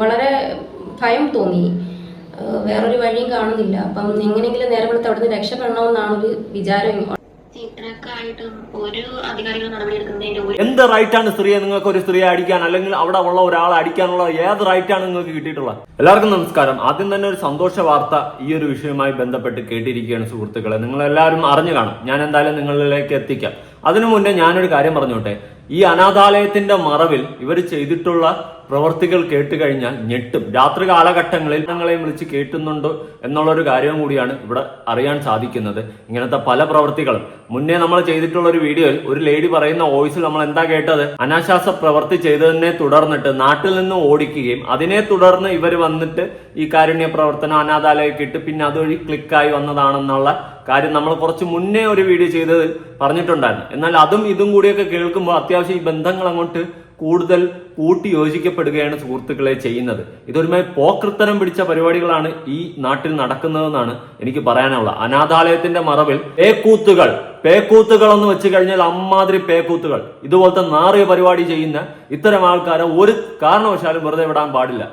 വളരെ ഭയം തോന്നി. വേറൊരു വഴിയും കാണുന്നില്ല. അപ്പം എങ്ങനെയെങ്കിലും നേരെ വെളുത്ത് അവിടെ നിന്ന് രക്ഷപ്പെടണമെന്നാണ് ഒരു വിചാരം എന്ത് റൈറ്റാണ് സ്ത്രീയെ നിങ്ങൾക്ക് ഒരു സ്ത്രീയെ അടിക്കാൻ അല്ലെങ്കിൽ അവിടെ ഉള്ള ഒരാളെ അടിക്കാനുള്ള ഏത് റൈറ്റാണ് നിങ്ങൾക്ക് കിട്ടിയിട്ടുള്ളത്? എല്ലാവർക്കും നമസ്കാരം. ആദ്യം തന്നെ ഒരു സന്തോഷ വാർത്ത ഈ ഒരു വിഷയവുമായി ബന്ധപ്പെട്ട് കേട്ടിരിക്കുകയാണ് സുഹൃത്തുക്കളെ. നിങ്ങൾ എല്ലാവരും അറിഞ്ഞു കാണും. ഞാൻ എന്തായാലും നിങ്ങളിലേക്ക് എത്തിക്കാം. അതിനു മുന്നേ ഞാനൊരു കാര്യം പറഞ്ഞോട്ടെ. ഈ അനാഥാലയത്തിന്റെ മറവിൽ ഇവർ ചെയ്തിട്ടുള്ള പ്രവർത്തികൾ കേട്ട് കഴിഞ്ഞാൽ ഞെട്ടും. രാത്രി കാലഘട്ടങ്ങളിൽ ഞങ്ങളെ വിളിച്ച് കേട്ടുന്നുണ്ടോ എന്നുള്ളൊരു കാര്യം കൂടിയാണ് ഇവിടെ അറിയാൻ സാധിക്കുന്നത്. ഇങ്ങനത്തെ പല പ്രവർത്തികളും. മുന്നേ നമ്മൾ ചെയ്തിട്ടുള്ള ഒരു വീഡിയോയിൽ ഒരു ലേഡി പറയുന്ന വോയിസിൽ നമ്മൾ എന്താ കേട്ടത്? അനാശാസ പ്രവൃത്തി ചെയ്തതിനെ തുടർന്നിട്ട് നാട്ടിൽ നിന്ന് ഓടിക്കുകയും അതിനെ തുടർന്ന് ഇവർ വന്നിട്ട് ഈ കാരുണ്യ പ്രവർത്തനം അനാഥാലയൊക്കെ ഇട്ട് പിന്നെ അതുവഴി ക്ലിക്കായി വന്നതാണെന്നുള്ള കാര്യം നമ്മൾ കുറച്ച് മുന്നേ ഒരു വീഡിയോ ചെയ്തത് പറഞ്ഞിട്ടുണ്ടായിരുന്നു. എന്നാൽ അതും ഇതും കൂടിയൊക്കെ കേൾക്കുമ്പോൾ അത്യാവശ്യം ഈ ബന്ധങ്ങൾ അങ്ങോട്ട് കൂടുതൽ കൂട്ടി യോജിക്കപ്പെടുകയാണ് സുഹൃത്തുക്കളെ ചെയ്യുന്നത്. ഇതൊരുമായി പോക്കൃത്തരം പിടിച്ച പരിപാടികളാണ് ഈ നാട്ടിൽ നടക്കുന്നതെന്നാണ് എനിക്ക് പറയാനുള്ളത്. അനാഥാലയത്തിന്റെ മറവിൽ പേക്കൂത്തുകൾ പേക്കൂത്തുകൾ എന്ന് വെച്ച് കഴിഞ്ഞാൽ അമ്മാതിരി പേക്കൂത്തുകൾ. ഇതുപോലത്തെ നാറിയ പരിപാടി ചെയ്യുന്ന ഇത്തരം ആൾക്കാരെ ഒരു കാരണവശാലും വെറുതെ വിടാൻ പാടില്ല.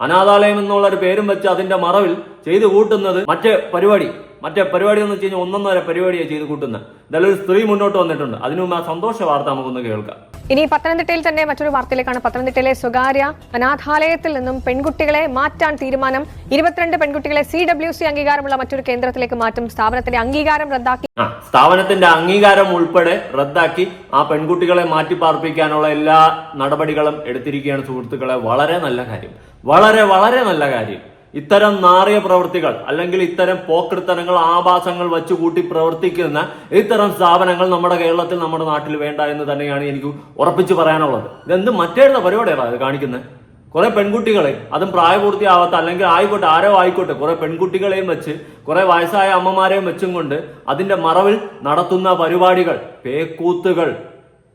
അനാഥാലയം എന്നുള്ള ഒരു പേരും വെച്ച് അതിന്റെ മറവിൽ ചെയ്തു കൂട്ടുന്നത് മറ്റേ പരിപാടി. മറ്റേ പരിപാടി എന്ന് വെച്ച് കഴിഞ്ഞാൽ ഒന്നൊന്നര പരിപാടിയാണ് ചെയ്ത് കൂട്ടുന്നത്. എന്തായാലും ഒരു സ്ത്രീ മുന്നോട്ട് വന്നിട്ടുണ്ട്. അതിനു മുമ്പ് ആ സന്തോഷ വാർത്ത നമുക്കൊന്ന് കേൾക്കാം. ഇനി പത്തനംതിട്ടയിൽ തന്നെ മറ്റൊരു വാർത്തയിലേക്കാണ് പത്തനംതിട്ടയിലെ സ്വകാര്യ അനാഥാലയത്തിൽ നിന്നും പെൺകുട്ടികളെ മാറ്റാൻ തീരുമാനം. ഇരുപത്തിരണ്ട് പെൺകുട്ടികളെ സി ഡബ്ല്യു സി അംഗീകാരമുള്ള മറ്റൊരു കേന്ദ്രത്തിലേക്ക് മാറ്റും. സ്ഥാപനത്തിന്റെ അംഗീകാരം റദ്ദാക്കി. സ്ഥാപനത്തിന്റെ അംഗീകാരം ഉൾപ്പെടെ റദ്ദാക്കി ആ പെൺകുട്ടികളെ മാറ്റി പാർപ്പിക്കാനുള്ള എല്ലാ നടപടികളും എടുത്തിരിക്കുകയാണ് സുഹൃത്തുക്കളെ. വളരെ നല്ല കാര്യം. വളരെ വളരെ നല്ല കാര്യം. ഇത്തരം നാറിയ പ്രവൃത്തികൾ അല്ലെങ്കിൽ ഇത്തരം പോക്കൃത്തനങ്ങൾ ആഭാസങ്ങൾ വച്ചു കൂട്ടി പ്രവർത്തിക്കുന്ന ഇത്തരം സ്ഥാപനങ്ങൾ നമ്മുടെ കേരളത്തിൽ നമ്മുടെ നാട്ടിൽ വേണ്ട എന്ന് തന്നെയാണ് എനിക്ക് ഉറപ്പിച്ചു പറയാനുള്ളത്. ഇതെന്ത് മറ്റേടുന്ന പരിപാടിയാണ് അത് കാണിക്കുന്നത് കുറെ പെൺകുട്ടികളെ അതും പ്രായപൂർത്തിയാവാത്ത അല്ലെങ്കിൽ ആയിക്കോട്ടെ ആരോ ആയിക്കോട്ടെ കുറെ പെൺകുട്ടികളെയും വെച്ച് കുറെ വയസ്സായ അമ്മമാരെയും വെച്ചും കൊണ്ട് അതിന്റെ മറവിൽ നടത്തുന്ന പരിപാടികൾ പേക്കൂത്തുകൾ.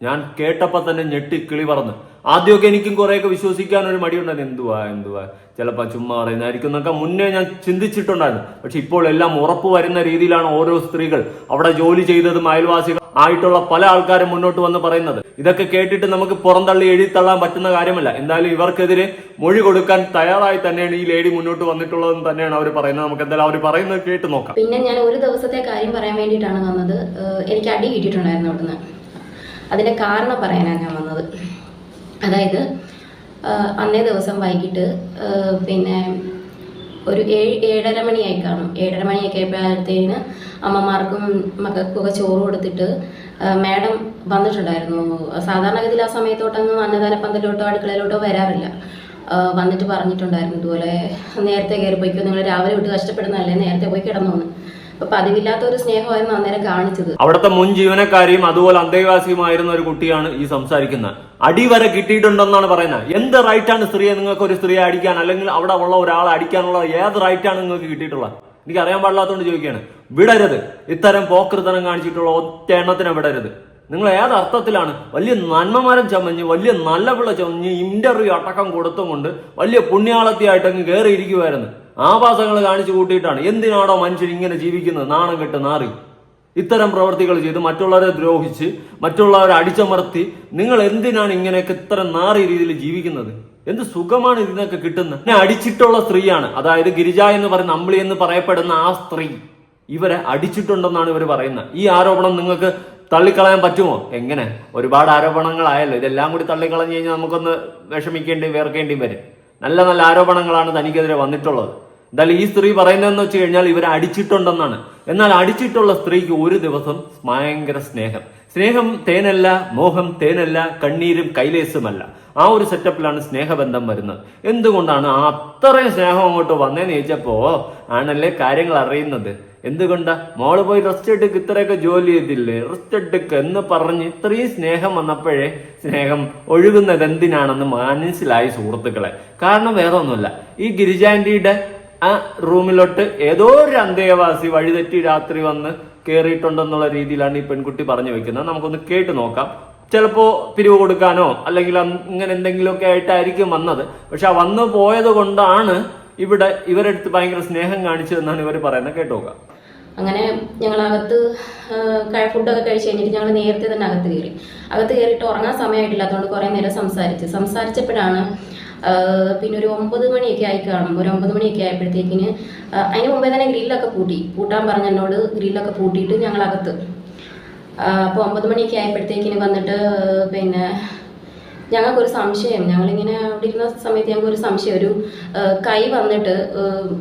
ഞാൻ കേട്ടപ്പോ തന്നെ ഞെട്ടി കിളി പറന്ന്. ആദ്യമൊക്കെ എനിക്കും കുറേയൊക്കെ വിശ്വസിക്കാൻ ഒരു മടിയുണ്ടായിരുന്നു. എന്തുവാ എന്തുവാ? ചിലപ്പോൾ ചുമ്മാ പറയുന്നതായിരിക്കും എന്നൊക്കെ മുന്നേ ഞാൻ ചിന്തിച്ചിട്ടുണ്ടായിരുന്നു. പക്ഷെ ഇപ്പോൾ എല്ലാം ഉറപ്പ് വരുന്ന രീതിയിലാണ് ഓരോ സ്ത്രീകൾ അവിടെ ജോലി ചെയ്തതും അയൽവാസികൾ ആയിട്ടുള്ള പല ആൾക്കാരും മുന്നോട്ട് വന്ന് പറയുന്നത്. ഇതൊക്കെ കേട്ടിട്ട് നമുക്ക് പുറന്തള്ളി എഴുതിത്തള്ളാൻ പറ്റുന്ന കാര്യമല്ല. എന്തായാലും ഇവർക്കെതിരെ മൊഴി കൊടുക്കാൻ തയ്യാറായി തന്നെയാണ് ഈ ലേഡി മുന്നോട്ട് വന്നിട്ടുള്ളതെന്ന് തന്നെയാണ് അവർ പറയുന്നത്. നമുക്ക് എന്തായാലും അവർ പറയുന്നത് കേട്ട് നോക്കാം. പിന്നെ ഞാൻ ഒരു ദിവസത്തെ കാര്യം പറയാൻ വേണ്ടിയിട്ടാണ് വന്നത്. എനിക്ക് അടി കിട്ടിയിട്ടുണ്ടായിരുന്നു അവിടുന്ന്. അതിന്റെ കാരണം പറയാനാണ് ഞാൻ വന്നത്. അതായത് അന്നേ ദിവസം വൈകിട്ട് പിന്നെ ഒരു ഏഴ് ഏഴര മണിയായി കാണും. ഏഴര മണിയൊക്കെ ആയപ്പോഴത്തേന് അമ്മമാർക്കും മക്കൾക്കൊക്കെ ചോറ് കൊടുത്തിട്ട് മാഡം വന്നിട്ടുണ്ടായിരുന്നു. സാധാരണഗതിയിൽ ആ സമയത്തോട്ടൊന്നും അന്നദാന പന്തലോട്ടോ അടുക്കളയിലോട്ടോ വരാറില്ല. വന്നിട്ട് പറഞ്ഞിട്ടുണ്ടായിരുന്നു ഇതുപോലെ നേരത്തെ കയറി പോയിക്കോ നിങ്ങൾ രാവിലെ വിട്ട് കഷ്ടപ്പെടുന്നതല്ലേ നേരത്തെ പോയി കിടന്നു അപ്പൊ പതിവില്ലാത്ത ഒരു സ്നേഹമായിരുന്നു അന്നേരം കാണിച്ചത്. അവിടുത്തെ മുൻ ജീവനക്കാരിയും അതുപോലെ അന്തേവാസിയുമായിരുന്ന ഒരു കുട്ടിയാണ് ഈ സംസാരിക്കുന്നത്. അടി വരെ കിട്ടിയിട്ടുണ്ടെന്നാണ് പറയുന്നത്. എന്ത് റൈറ്റാണ് സ്ത്രീയെ നിങ്ങൾക്ക് ഒരു സ്ത്രീയെ അടിക്കാൻ? അല്ലെങ്കിൽ അവിടെ ഉള്ള ഒരാളെ അടിക്കാനുള്ള ഏത് റൈറ്റാണ് നിങ്ങൾക്ക് കിട്ടിയിട്ടുള്ളത്? എനിക്ക് അറിയാൻ പാടില്ലാത്തതുകൊണ്ട് ചോദിക്കുകയാണ്. വിടരുത്. ഇത്തരം പോക്കൃതനം കാണിച്ചിട്ടുള്ള ഒറ്റ എണ്ണത്തിനെ വിടരുത്. നിങ്ങൾ ഏത് അർത്ഥത്തിലാണ് വലിയ നന്മമാരം ചമഞ്ഞ് വലിയ നല്ല പിള്ള ചമഞ്ഞ് ഇന്റർവ്യൂ അടക്കം കൊടുത്തുകൊണ്ട് വലിയ പുണ്യാളത്തിയായിട്ട് അങ്ങ് കയറിയിരിക്കുമായിരുന്നു ആഭാസങ്ങൾ കാണിച്ചു കൂട്ടിയിട്ടാണ്. എന്തിനാണോ മനുഷ്യർ ഇങ്ങനെ ജീവിക്കുന്നത്? നാണം കെട്ട് നാറി. ഇത്തരം പ്രവർത്തികൾ ചെയ്ത് മറ്റുള്ളവരെ ദ്രോഹിച്ച് മറ്റുള്ളവരെ അടിച്ചമർത്തി നിങ്ങൾ എന്തിനാണ് ഇങ്ങനെയൊക്കെ ഇത്തരം നാറിയ രീതിയിൽ ജീവിക്കുന്നത്? എന്ത് സുഖമാണ് ഇതിനൊക്കെ കിട്ടുന്നത്? എന്നെ അടിച്ചിട്ടുള്ള സ്ത്രീയാണ്. അതായത് ഗിരിജ എന്ന് പറയുന്ന അമ്പിളി എന്ന് പറയപ്പെടുന്ന ആ സ്ത്രീ ഇവരെ അടിച്ചിട്ടുണ്ടെന്നാണ് ഇവർ പറയുന്നത്. ഈ ആരോപണം നിങ്ങൾക്ക് തള്ളിക്കളയാൻ പറ്റുമോ? എങ്ങനെ? ഒരുപാട് ആരോപണങ്ങളായല്ലോ. ഇതെല്ലാം കൂടി തള്ളിക്കളഞ്ഞു കഴിഞ്ഞാൽ നമുക്കൊന്ന് വിഷമിക്കേണ്ടി വേർക്കേണ്ടി വരും. നല്ല നല്ല ആരോപണങ്ങളാണ് തനിക്കെതിരെ വന്നിട്ടുള്ളത്. എന്തായാലും ഈ സ്ത്രീ പറയുന്നതെന്ന് വെച്ച് കഴിഞ്ഞാൽ ഇവരെ അടിച്ചിട്ടുണ്ടെന്നാണ്. എന്നാൽ അടിച്ചിട്ടുള്ള സ്ത്രീക്ക് ഒരു ദിവസം ഭയങ്കര സ്നേഹം. സ്നേഹം തേനല്ല മോഹം തേനല്ല കണ്ണീരും കൈലേസുമല്ല ആ ഒരു സെറ്റപ്പിലാണ് സ്നേഹബന്ധം വരുന്നത്. എന്തുകൊണ്ടാണ് അത്രയും സ്നേഹം അങ്ങോട്ട് വന്നേന്ന് ചോദിച്ചപ്പോ ആണല്ലേ കാര്യങ്ങൾ അറിയുന്നത്? എന്തുകൊണ്ടാ? മോൾ പോയി റെസ്റ്റ് എടുക്ക് ഇത്രയൊക്കെ ജോലി ചെയ്തില്ലേ? റെസ്റ്റ് എടുക്ക് എന്ന് പറഞ്ഞ് ഇത്രയും സ്നേഹം വന്നപ്പോഴേ സ്നേഹം ഒഴുകുന്നത് എന്തിനാണെന്ന് മനസ്സിലായി സുഹൃത്തുക്കളെ. കാരണം വേറെ ഒന്നുമല്ല ഈ ഗിരിജാന്റിയുടെ ആ റൂമിലോട്ട് ഏതോ ഒരു അന്തേവാസി വഴിതെറ്റി രാത്രി വന്ന് കയറിയിട്ടുണ്ടെന്നുള്ള രീതിയിലാണ് ഈ പെൺകുട്ടി പറഞ്ഞു വെക്കുന്നത്. നമുക്കൊന്ന് കേട്ട് നോക്കാം. ചിലപ്പോ പിരിവ് കൊടുക്കാനോ അല്ലെങ്കിൽ ഇങ്ങനെ എന്തെങ്കിലുമൊക്കെ ആയിട്ടായിരിക്കും വന്നത്. പക്ഷെ ആ വന്നു പോയത് കൊണ്ടാണ് ഇവിടെ ഇവരെടുത്ത് ഭയങ്കര സ്നേഹം കാണിച്ചതെന്നാണ് ഇവർ പറയുന്നത്. കേട്ട് നോക്കാം. അങ്ങനെ ഞങ്ങൾ അകത്ത് ഫുഡൊക്കെ കഴിച്ച് കഴിഞ്ഞിട്ട് ഞങ്ങൾ നേരത്തെ തന്നെ അകത്ത് കയറി. അകത്ത് കയറിയിട്ട് ഉറങ്ങാൻ സമയമായിട്ടില്ലാത്തതുകൊണ്ട് കുറേ നേരം സംസാരിച്ച്. സംസാരിച്ചപ്പോഴാണ് പിന്നെ ഒരു ഒമ്പത് മണിയൊക്കെ ആയി കാണും ഒരു ഒമ്പത് മണിയൊക്കെ ആയപ്പോഴത്തേക്കിന് അതിന് മുമ്പേ തന്നെ ഗ്രില്ലൊക്കെ പൂട്ടി. പൂട്ടാൻ പറഞ്ഞ എന്നോട് ഗ്രില്ലൊക്കെ പൂട്ടിയിട്ട് ഞങ്ങളകത്ത്. അപ്പോൾ ഒമ്പത് മണിയൊക്കെ ആയപ്പോഴത്തേക്കിന് വന്നിട്ട് പിന്നെ ഞങ്ങൾക്കൊരു സംശയം. ഞങ്ങളിങ്ങനെ അവിടെ ഇരുന്ന സമയത്ത് ഞങ്ങൾക്കൊരു സംശയം. ഒരു കൈ വന്നിട്ട്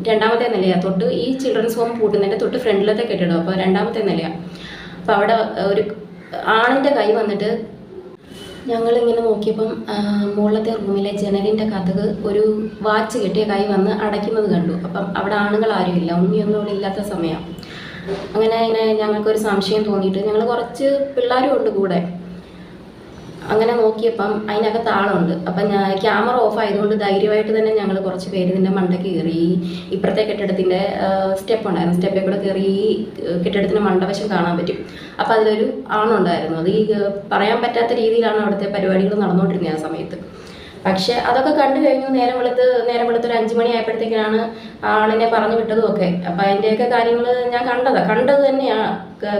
രണ്ടാമത്തെ നിലയാണ് തൊട്ട് ഈ ചിൽഡ്രൻസ് ഹോം പൂട്ടുന്നതിന്റെ തൊട്ട് ഫ്രണ്ടിലത്തെ കെട്ടിടം അപ്പോൾ രണ്ടാമത്തെ നിലയാണ് അപ്പോൾ അവിടെ ഒരു ആണിന്റെ കൈ വന്നിട്ട് ഞങ്ങളിങ്ങനെ നോക്കിയപ്പം മുകളിലത്തെ റൂമിലെ ജനലിന്റെ കഥക് ഒരു വാച്ച് കെട്ടിയ കൈ വന്ന് അടയ്ക്കുന്നത് കണ്ടു. അപ്പം അവിടെ ആണുങ്ങൾ ആരുമില്ല ഉണ്ണിയൊന്നും അവിടെ ഇല്ലാത്ത സമയം. അങ്ങനെ ഇങ്ങനെ ഞങ്ങൾക്കൊരു സംശയം തോന്നിയിട്ട് ഞങ്ങൾ കുറച്ച് പിള്ളേരും ഉണ്ട് കൂടെ. അങ്ങനെ നോക്കിയപ്പം അതിനകത്ത് ആളുണ്ട്. അപ്പം ഞാൻ ക്യാമറ ഓഫ് ആയതുകൊണ്ട് ധൈര്യമായിട്ട് തന്നെ ഞങ്ങൾ കുറച്ച് പേര് ഇതിന്റെ മണ്ടയ്ക്ക് കയറി ഇപ്പുറത്തെ കെട്ടിടത്തിന്റെ സ്റ്റെപ്പ് ഉണ്ടായിരുന്നു. സ്റ്റെപ്പിൽ കൂടെ കയറി ഈ കെട്ടിടത്തിന്റെ മണ്ടവശം കാണാൻ പറ്റും. അപ്പം അതിലൊരു ആണുണ്ടായിരുന്നു അത് ഈ പറയാൻ പറ്റാത്ത രീതിയിലാണ് അവിടുത്തെ പരിപാടികൾ നടന്നുകൊണ്ടിരുന്നത് ആ സമയത്ത്. പക്ഷെ അതൊക്കെ കണ്ടു കഴിഞ്ഞു. നേരം വെളുത്ത് നേരം വെളുത്ത് ഒരു അഞ്ചു മണി ആയപ്പോഴത്തേക്കാണ് ആളിനെ പറഞ്ഞു വിട്ടതും ഒക്കെ അപ്പൊ അതിന്റെയൊക്കെ കാര്യങ്ങൾ ഞാൻ കണ്ടതാ. കണ്ടത് തന്നെയാണ്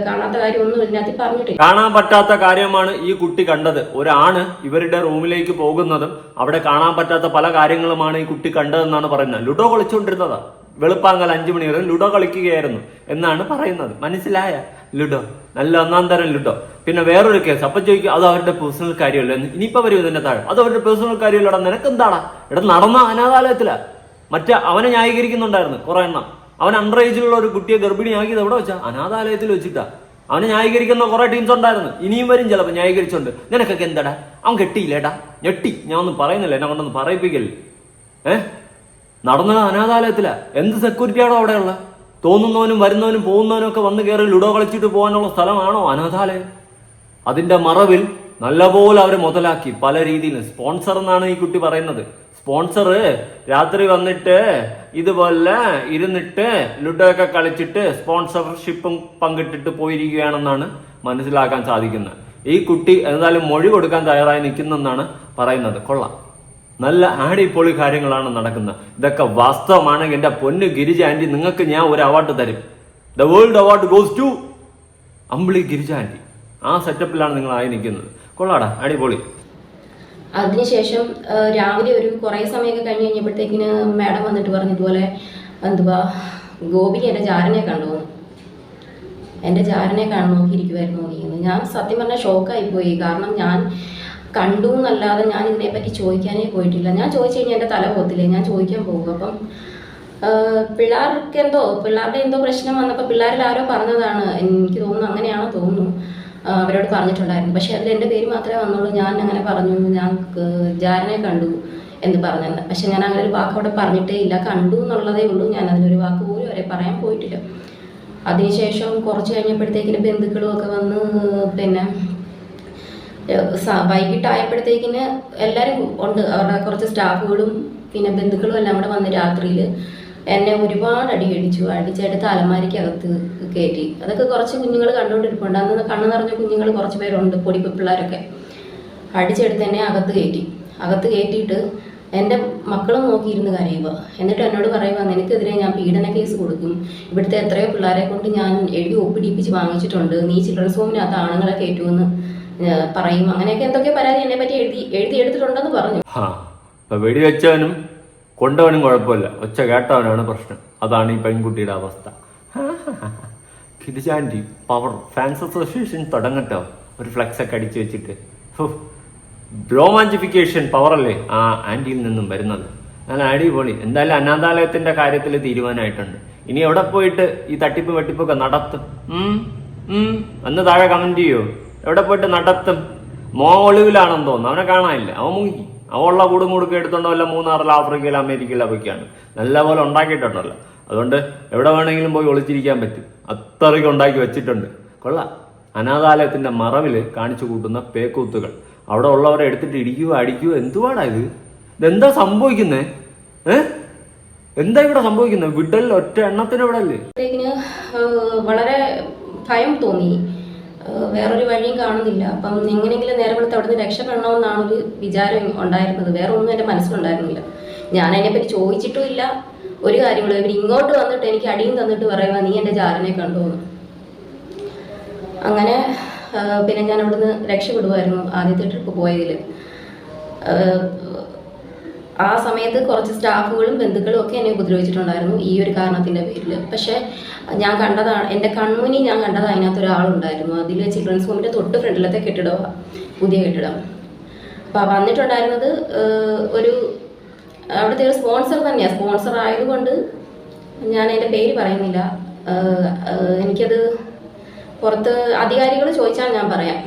കാണാത്ത കാര്യമൊന്നും ഇതിനകത്ത് പറഞ്ഞിട്ടില്ല. കാണാൻ പറ്റാത്ത കാര്യമാണ് ഈ കുട്ടി കണ്ടത്. ഒരാണ് ഇവരുടെ റൂമിലേക്ക് പോകുന്നതും അവിടെ കാണാൻ പറ്റാത്ത പല കാര്യങ്ങളുമാണ് ഈ കുട്ടി കണ്ടതെന്നാണ് പറയുന്നത്. ലുഡോ കളിച്ചുകൊണ്ടിരുന്നതാ. വെളുപ്പാങ്കൽ അഞ്ചു മണി വരെ ലുഡോ കളിക്കുകയായിരുന്നു എന്നാണ് പറയുന്നത്. മനസ്സിലായ? ലുഡോ. നല്ല ഒന്നാം തരം ലുഡോ. പിന്നെ വേറൊരു കേസ് അപ്പൊ ചോദിക്കും അത് അവരുടെ പേഴ്സണൽ കാര്യമല്ല? ഇനിയിപ്പോ വരും ഇതിന്റെ താഴെ. അത് അവരുടെ പേഴ്സണൽ കാര്യമല്ലടാ? നിനക്ക് എന്താടാ ഇവിടെ നടന്ന അനാഥാലയത്തിലാ. മറ്റേ അവനെ ന്യായീകരിക്കുന്നുണ്ടായിരുന്നു കുറെ എണ്ണം. അവൻ അണ്ടർ ഏജിലുള്ള ഒരു കുട്ടിയെ ഗർഭിണിയാക്കിയത് എവിടെ വെച്ചാ? അനാഥാലയത്തിൽ വെച്ചിട്ടാ. അവനെ ന്യായീകരിക്കുന്ന കുറെ ടീംസ് ഉണ്ടായിരുന്നു. ഇനിയും വരും ചിലപ്പോൾ ന്യായീകരിച്ചോണ്ട്. നിനക്കൊക്കെ എന്താടാ? അവൻ കെട്ടിയില്ലേടാ? ഞെട്ടി. ഞാൻ ഒന്നും പറയുന്നില്ല. എന്നെ കൊണ്ടൊന്നും പറയിപ്പിക്കല്ലേ. ഏഹ് നടന്നത് അനാഥാലയത്തിലാ. എന്ത് സെക്യൂരിറ്റിയാണോ അവിടെയുള്ള തോന്നുന്നവനും വരുന്നവനും പോകുന്നവനും ഒക്കെ വന്ന് കയറി ലുഡോ കളിച്ചിട്ട് പോകാനുള്ള സ്ഥലമാണോ? അനാഥാലയം. അതിന്റെ മറവിൽ നല്ലപോലെ അവരെ മുതലാക്കി. പല രീതിയിൽ. സ്പോൺസർ എന്നാണ് ഈ കുട്ടി പറയുന്നത്. സ്പോൺസർ രാത്രി വന്നിട്ട് ഇതുപോലെ ഇരുന്നിട്ട് ലുഡോ ഒക്കെ കളിച്ചിട്ട് സ്പോൺസർഷിപ്പും പങ്കിട്ടിട്ട് പോയിരിക്കുകയാണെന്നാണ് മനസ്സിലാക്കാൻ സാധിക്കുന്നത്. ഈ കുട്ടി എന്തായാലും മൊഴി കൊടുക്കാൻ തയ്യാറായി നിൽക്കുന്നെന്നാണ് പറയുന്നത്. കൊള്ളാം. നല്ല ആടിപ്പൊളി കാര്യങ്ങളാണ് നടക്കുന്നത്. ഇതൊക്കെ വാസ്തവമാണെങ്കിൽ എന്റെ പൊന്നു ഗിരിജ ആന്റി നിങ്ങൾക്ക് ഞാൻ ഒരു അവാർഡ് തരും. The world award goes to Ambili Girija aunty ആ സെറ്റപ്പിലാണ് നിങ്ങൾ ആയി നിൽക്കുന്നത്. കൊള്ളാടാ അടിപൊളി. അതിനുശേഷം രാവിലെ ഒരു കുറേ സമയമൊക്കെ കഴിഞ്ഞ് കഴിഞ്ഞപ്പോഴത്തേക്കിന് മാഡം വന്നിട്ട് പറഞ്ഞു ഇതുപോലെ എന്തുവാ ഗോപിക്ക് എന്റെ ജാരനെ കണ്ടു. എന്റെ ജാരനെ കാണാൻ നോക്കിയിരിക്കുമായിരുന്നു ഞാൻ സത്യം പറഞ്ഞാൽ ഷോക്കായി പോയി. കാരണം ഞാൻ കണ്ടു എന്നല്ലാതെ ഞാൻ ഇതിനെപ്പറ്റി ചോദിക്കാനേ പോയിട്ടില്ല. ഞാൻ ചോദിച്ചു കഴിഞ്ഞാൽ എന്റെ തല പോകത്തില്ലേ? ഞാൻ ചോദിക്കാൻ പോകും. അപ്പം പിള്ളേർക്ക് എന്തോ പിള്ളേരുടെ എന്തോ പ്രശ്നം വന്നപ്പോൾ പിള്ളേരിൽ ആരോ പറഞ്ഞതാണ്. എനിക്ക് തോന്നുന്നു അങ്ങനെയാണോ തോന്നുന്നു. അവരോട് പറഞ്ഞിട്ടുണ്ടായിരുന്നു. പക്ഷേ അതിൽ എന്റെ പേര് മാത്രമേ വന്നുള്ളൂ. ഞാൻ അങ്ങനെ പറഞ്ഞു. ഞാൻ ജാരനെ കണ്ടു എന്ന് പറഞ്ഞത് പക്ഷെ ഞാൻ അങ്ങനെ ഒരു വാക്ക് അവിടെ പറഞ്ഞിട്ടേ ഇല്ല. കണ്ടു എന്നുള്ളതേ ഉള്ളൂ. ഞാൻ അതിനൊരു വാക്ക് പോലും അവരെ പറയാൻ പോയിട്ടില്ല. അതിനുശേഷം കുറച്ച് കഴിഞ്ഞപ്പോഴത്തേക്കിന് ബന്ധുക്കളും ഒക്കെ വന്ന് പിന്നെ വൈകിട്ടായപ്പോഴത്തേക്കിന് എല്ലാവരും ഉണ്ട്. അവരുടെ കുറച്ച് സ്റ്റാഫുകളും പിന്നെ ബന്ധുക്കളും എല്ലാം കൂടെ വന്ന് രാത്രിയിൽ എന്നെ ഒരുപാട് അടി അടിച്ചു അടിച്ചെടുത്ത് അലമാരിക്കകത്ത് കയറ്റി അതൊക്കെ കുറച്ച് കുഞ്ഞുങ്ങൾ കണ്ടുകൊണ്ടിരിപ്പുണ്ട്. അന്ന് കണ്ണു നിറഞ്ഞ കുഞ്ഞുങ്ങൾ കുറച്ച് പേരുണ്ട് പൊടി പിള്ളേരൊക്കെ. അടിച്ചെടുത്ത് എന്നെ അകത്ത് കയറ്റി അകത്ത് കയറ്റിയിട്ട് എന്റെ മക്കളും നോക്കിയിരുന്ന് കരയുക. എന്നിട്ട് എന്നോട് പറയുക നിനക്കെതിരെ ഞാൻ പീഡന കേസ് കൊടുക്കും. ഇവിടുത്തെ എത്രയോ പിള്ളേരെ കൊണ്ട് ഞാൻ എഴുതി ഒപ്പിടിപ്പിച്ച് വാങ്ങിച്ചിട്ടുണ്ട്. നീ ചിൽഡ്രൻസ് ഹോമിനകത്ത് ആണുങ്ങളെ കയറ്റുമെന്ന്. പറയും. അങ്ങനെയൊക്കെ എന്തൊക്കെ പരാതി എന്നെ പറ്റി എഴുതി എഴുതി എടുത്തിട്ടുണ്ടെന്ന് പറഞ്ഞു. വെടിവെച്ചവനും കൊണ്ടവനും കുഴപ്പമില്ല. ഒച്ച കേട്ടവനാണ് പ്രശ്നം. അതാണ് ഈ പെൺകുട്ടിയുടെ അവസ്ഥ. ഗിരിജാന്റി പവർ ഫാൻസ് അസോസിയേഷൻ തുടങ്ങട്ടോ. ഒരു ഫ്ലെക്സ് ഒക്കെ അടിച്ചു വെച്ചിട്ട്. ബ്രോമാഞ്ചിഫിക്കേഷൻ പവർ അല്ലേ? ആ ആന്റിയിൽ നിന്നും വരുന്നത്. നല്ല അടിപൊളി. എന്തായാലും അനാഥാലയത്തിന്റെ കാര്യത്തിൽ തീരുമാനമായിട്ടുണ്ട്. ഇനി എവിടെ പോയിട്ട് ഈ തട്ടിപ്പ് വെട്ടിപ്പൊക്കെ നടത്തും. ഒന്ന് താഴെ കമന്റ് ചെയ്യോ? എവിടെ പോയിട്ട് നടത്തും? മോ ഒളിവിലാണെന്ന് തോന്നുന്നു. അവനെ കാണാനില്ല. അവൻ മുങ്ങി. ഉള്ള കൂടും കൂടുക്കെ എടുത്തോണ്ട് വല്ല മൂന്നാറിൽ ആഫ്രിക്കയിൽ അമേരിക്കയിൽ അവയ്ക്കാണ് നല്ല നല്ലപോലെ ഉണ്ടാക്കിയിട്ടുണ്ടല്ലോ. അതുകൊണ്ട് എവിടെ വേണമെങ്കിലും പോയി ഒളിച്ചിരിക്കാൻ പറ്റും. അത്രയ്ക്ക് ഉണ്ടാക്കി വെച്ചിട്ടുണ്ട്. കൊള്ള. അനാഥാലയത്തിന്റെ മറവിൽ കാണിച്ചു കൂട്ടുന്ന പേക്കൂത്തുകൾ. അവിടെ ഉള്ളവരെ എടുത്തിട്ട് ഇടിക്കുക അടിക്കുക എന്തുവാടാ ഇത്? ഇതെന്താ സംഭവിക്കുന്നത് ഏഹ് എന്താ ഇവിടെ സംഭവിക്കുന്നത് വിടൽ ഒറ്റ എണ്ണത്തിന് അപ്പോഴത്തേക്കിന് വളരെ ഭയം തോന്നി. വേറൊരു വഴിയും കാണുന്നില്ല. അപ്പം എങ്ങനെയെങ്കിലും നേരെ അവിടെ അവിടുന്ന് രക്ഷപ്പെടണമെന്നാണ് ഒരു വിചാരം ഉണ്ടായിരുന്നത്. വേറെ ഒന്നും എന്റെ മനസ്സിലുണ്ടായിരുന്നില്ല. ഞാൻ അതിനെപ്പറ്റി ചോദിച്ചിട്ടും ഇല്ല ഒരു കാര്യങ്ങളും ഇവർ ഇങ്ങോട്ട് വന്നിട്ട് എനിക്ക് അടിയും തന്നിട്ട് പറയുക നീ എന്റെ ജാരനെ കണ്ടുപോകുന്നു അങ്ങനെ പിന്നെ ഞാൻ അവിടുന്ന് രക്ഷപ്പെടുമായിരുന്നു ആദ്യത്തെ ട്രിപ്പ് പോയതിൽ ആ സമയത്ത് കുറച്ച് സ്റ്റാഫുകളും ബന്ധുക്കളും ഒക്കെ എന്നെ ഉപദ്രവിച്ചിട്ടുണ്ടായിരുന്നു ഈ ഒരു കാരണത്തിന്റെ പേരിൽ പക്ഷെ ഞാൻ കണ്ടതാണ് എന്റെ കൺമുനി ഞാൻ കണ്ടത് അതിനകത്ത് ഒരാളുണ്ടായിരുന്നു. അതിൽ ചിൽഡ്രൻസ് ഹോമിന്റെ തൊട്ട് ഫ്രണ്ടിലത്തെ കെട്ടിടമാണ് പുതിയ കെട്ടിടം. അപ്പോൾ വന്നിട്ടുണ്ടായിരുന്നത് ഒരു അവിടുത്തെ ഒരു സ്പോൺസർ തന്നെയാണ് സ്പോൺസർ ആയതുകൊണ്ട് ഞാൻ എന്റെ പേര് പറയുന്നില്ല. എനിക്കത് പുറത്ത് അധികാരികൾ ചോദിച്ചാൽ ഞാൻ പറയാം.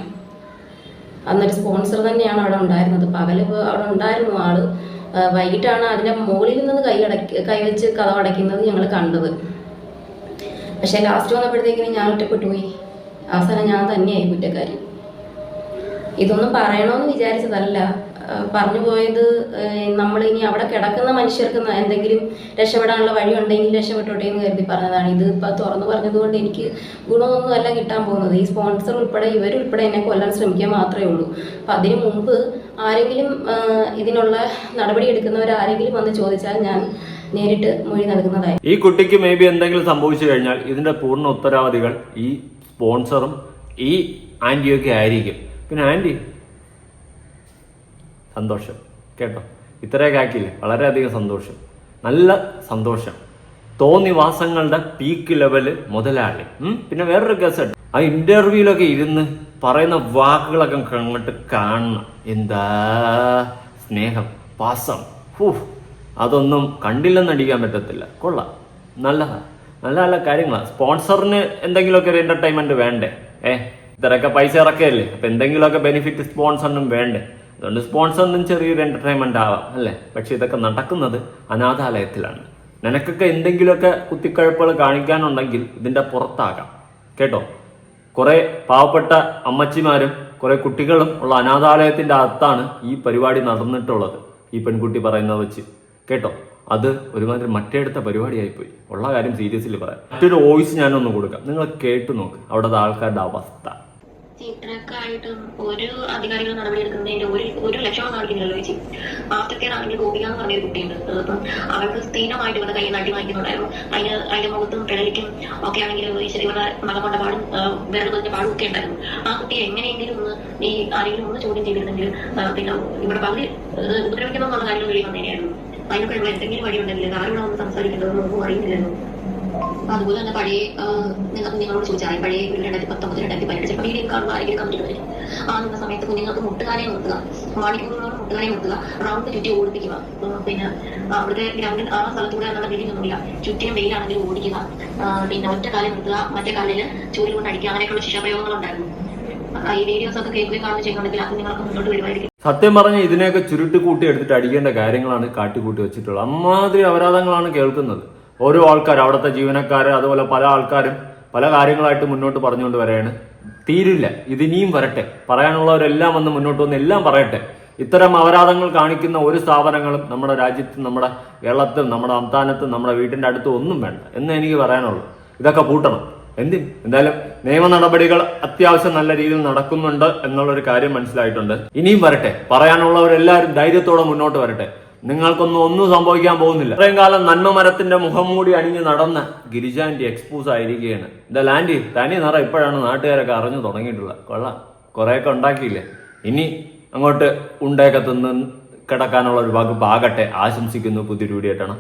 അന്നൊരു സ്പോൺസർ തന്നെയാണ് അവിടെ ഉണ്ടായിരുന്നത്. പകൽ അവിടെ ഉണ്ടായിരുന്നു ആൾ. വൈകിട്ടാണ് അതിന്റെ മുകളിൽ നിന്ന് കൈ അടക്കി കൈവച്ച് കഥ അടയ്ക്കുന്നത് ഞങ്ങൾ കണ്ടത്. പക്ഷേ ലാസ്റ്റ് വന്നപ്പോഴത്തേക്കിനും ഞാൻ ഒറ്റപ്പെട്ടു പോയി അവസാനം ഞാൻ തന്നെയായി കുറ്റക്കാരി. ഇതൊന്നും പറയണമെന്ന് വിചാരിച്ചതല്ല. പറഞ്ഞു പോയത് നമ്മൾ ഇനി അവിടെ കിടക്കുന്ന മനുഷ്യർക്ക് എന്തെങ്കിലും രക്ഷപ്പെടാനുള്ള വഴി ഉണ്ടെങ്കിൽ രക്ഷപ്പെട്ടോട്ടെ എന്ന് കരുതി പറഞ്ഞതാണ്. ഇത് ഇപ്പം തുറന്നു പറഞ്ഞതുകൊണ്ട് എനിക്ക് ഗുണമൊന്നും അല്ല കിട്ടാൻ പോകുന്നത്. ഈ സ്പോൺസർ ഉൾപ്പെടെ ഇവരുൾപ്പെടെ എന്നെ കൊല്ലാൻ ശ്രമിക്കാൻ മാത്രമേ ഉള്ളൂ. അപ്പം അതിനു മുമ്പ് ആരെങ്കിലും ഇതിനുള്ള നടപടി എടുക്കുന്നവർ ആരെങ്കിലും വന്ന് ചോദിച്ചാൽ ഞാൻ നേരിട്ട് മൊഴി നൽകുന്നതായി ഈ കുട്ടിക്ക് മേ ബി എന്തെങ്കിലും സംഭവിച്ചു കഴിഞ്ഞാൽ ഇതിന്റെ പൂർണ ഉത്തരവാദികൾ ഈ സ്പോൺസറും ഈ ആന്റിയൊക്കെ ആയിരിക്കും. പിന്നെ ആന്റി സന്തോഷം. കേട്ടോ? ഇത്രയൊക്കെ ആക്കിയില്ലേ വളരെയധികം സന്തോഷം. നല്ല സന്തോഷം. തോന്നിവാസങ്ങളുടെ പീക്ക് ലെവൽ മുതലാളി? പിന്നെ വേറൊരു കേസ് ആ ഇന്റർവ്യൂലൊക്കെ ഇരുന്ന് പറയുന്ന വാക്കുകളൊക്കെ അങ്ങോട്ട് കാണണം. എന്താ? സ്നേഹം പാസം. ഹൂ അതൊന്നും കണ്ടില്ലെന്ന് അടിക്കാൻ പറ്റത്തില്ല. കൊള്ളാം. നല്ലതാ നല്ല നല്ല കാര്യങ്ങളാണ് സ്പോൺസറിന് എന്തെങ്കിലുമൊക്കെ ഒരു എന്റർടൈൻമെന്റ് വേണ്ടേ? ഏ? ഇത്രയൊക്കെ പൈസ ഇറക്കുകയല്ലേ? അപ്പൊ എന്തെങ്കിലുമൊക്കെ ബെനിഫിറ്റ് സ്പോൺസറിനും വേണ്ടേ? അതുകൊണ്ട് സ്പോൺസർ ഒന്നും ചെറിയൊരു എന്റർടൈൻമെന്റ് ആവാം അല്ലേ? പക്ഷെ ഇതൊക്കെ നടക്കുന്നത് അനാഥാലയത്തിലാണ്. നിനക്കൊക്കെ എന്തെങ്കിലുമൊക്കെ കുത്തിക്കഴപ്പുകൾ കാണിക്കാനുണ്ടെങ്കിൽ ഇതിന്റെ പുറത്താകാം. കേട്ടോ? കുറേ പാവപ്പെട്ട അമ്മച്ചിമാരും കുറേ കുട്ടികളും ഉള്ള അനാഥാലയത്തിന്റെ അകത്താണ് ഈ പരിപാടി നടന്നിട്ടുള്ളത് ഈ പെൺകുട്ടി പറയുന്നത് വെച്ച്. കേട്ടോ? അത് ഒരുമാതിരി മറ്റേടുത്ത പരിപാടിയായിപ്പോയി. ഉള്ള കാര്യം സീരിയസ്ലി പറയാം. മറ്റൊരു വോയിസ് ഞാനൊന്ന് കൊടുക്കാം. നിങ്ങൾ കേട്ടു നോക്ക്. അവിടുത്തെ ആൾക്കാരുടെ അവസ്ഥ. ഇത്രക്കായിട്ടും ഒരു അധികാരികൾ നടപടി എടുക്കുന്നതിന്റെ ഒരു ഒരു ലക്ഷണം കാണിക്കുന്നില്ലല്ലോ ചേച്ചി. ആദ്യത്തേതാണെങ്കിൽ ഗോപിക എന്ന് പറഞ്ഞൊരു കുട്ടിയുണ്ട്. അപ്പം അവൾക്ക് സ്ഥിരമായിട്ട് ഇവരുടെ കയ്യിൽ അടി വാങ്ങിക്കുന്നുണ്ടായിരുന്നു അതിന് അതിന്റെ മുഖത്തും പിഴലിക്കും ഒക്കെ ആണെങ്കിൽ മകം കൊണ്ട പാടും വിരൽ കൊണ്ട പാടും ഒക്കെ ഉണ്ടായിരുന്നു. ആ കുട്ടിയെ എങ്ങനെയെങ്കിലും ഒന്ന് ഈ ആരെങ്കിലും ഒന്ന് ചോദ്യം ചെയ്തിരുന്നെങ്കിൽ പിന്നെ ഇവിടെ പകുതി ഉപദ്രവിക്കണം എന്നുള്ള കാര്യം വെളി വന്നേനെയായിരുന്നു. അതിനൊക്കെ ഇവിടെ എന്തെങ്കിലും വഴിയുണ്ടെങ്കിൽ ആരോട് ഒന്ന് സംസാരിക്കേണ്ടതെന്ന് ഒന്നും അറിയുന്നില്ലല്ലോ. അതുപോലെ തന്നെ പഴയ നിങ്ങൾക്ക് നിങ്ങളോട് ചോദിച്ചാൽ പഴയ ഒരു രണ്ടായിരത്തി പത്തൊമ്പത് രണ്ടായിരത്തി പതിനെട്ട് ചിലപ്പോൾ വീഡിയോ കാണുമ്പോൾ ആരെങ്കിലും കമന്റ് വരും ആ നിന്ന സമയത്ത് കുഞ്ഞുങ്ങൾക്ക് മുട്ടുകാരെ നിർത്തുക മണിക്കൂറുകളോട് മുട്ടുകാരെ നിർത്തുക റൗണ്ട് ചുറ്റി ഓടിപ്പിക്കുക. പിന്നെ അവിടുത്തെ ഗ്രൗണ്ടിൽ ആ സ്ഥലത്തൂടെ എന്നുള്ള ബിൽഡിംഗ് ഒന്നുമില്ല. ചുറ്റിനും വെയിലാണെങ്കിൽ ഓടിക്കുക. പിന്നെ ഒറ്റ കാലിൽ നിർത്തുക മറ്റേ കാലിൽ ചൂൽ കൊണ്ട് അടിക്കുക. അങ്ങനെയൊക്കെയുള്ള ആ, ഈ വീഡിയോസ് ഒക്കെ സത്യം പറഞ്ഞ ഇതിനെയൊക്കെ ചുരുട്ടി കൂട്ടി എടുത്തിട്ട് അടിക്കേണ്ട കാര്യങ്ങളാണ് കാട്ടിക്കൂട്ടി വെച്ചിട്ടുള്ളത്. അമ്മാതിരി അപരാധങ്ങളാണ് കേൾക്കുന്നത്. ഓരോ ആൾക്കാർ അവിടുത്തെ ജീവനക്കാർ അതുപോലെ പല ആൾക്കാരും പല കാര്യങ്ങളായിട്ട് മുന്നോട്ട് പറഞ്ഞുകൊണ്ട് വരെയാണ് തീരില്ല. ഇതിനിയും വരട്ടെ. പറയാനുള്ളവരെല്ലാം വന്ന് മുന്നോട്ട് വന്ന് എല്ലാം പറയട്ടെ. ഇത്തരം അപരാധങ്ങൾ കാണിക്കുന്ന ഒരു സ്ഥാപനങ്ങളും നമ്മുടെ രാജ്യത്തും നമ്മുടെ കേരളത്തിലും നമ്മുടെ സംസ്ഥാനത്തും നമ്മുടെ വീട്ടിന്റെ അടുത്തും ഒന്നും വേണ്ട. എന്ന് എനിക്ക് പറയാനുള്ളൂ. ഇതൊക്കെ പൂട്ടണം. എന്തിന്? എന്തായാലും നിയമ നടപടികൾ അത്യാവശ്യം നല്ല രീതിയിൽ നടക്കുന്നുണ്ട് എന്നുള്ളൊരു കാര്യം മനസ്സിലായിട്ടുണ്ട്. ഇനിയും വരട്ടെ. പറയാനുള്ളവരെല്ലാവരും ധൈര്യത്തോടെ മുന്നോട്ട് വരട്ടെ. നിങ്ങൾക്കൊന്നും ഒന്നും സംഭവിക്കാൻ പോകുന്നില്ല. ഇത്രയും കാലം നന്മ മരത്തിന്റെ മുഖം മൂടി അണിഞ്ഞ് നടന്ന ഗിരിജാന്റി എക്സ്പോസ് ആയിരിക്കുകയാണ്. എന്താ ലാൻഡി തനി നിറ ഇപ്പോഴാണ് നാട്ടുകാരൊക്കെ അറിഞ്ഞു തുടങ്ങിയിട്ടുള്ളത്. കൊള്ളാം. കുറേയൊക്കെ ഉണ്ടാക്കിയില്ലേ? ഇനി അങ്ങോട്ട് ഉണ്ടയൊക്കെ തിന്ന് കിടക്കാനുള്ള ഒരു വകുപ്പ് ആകട്ടെ. ആശംസിക്കുന്നു പുതിയൊരു ആയിട്ടാണ്.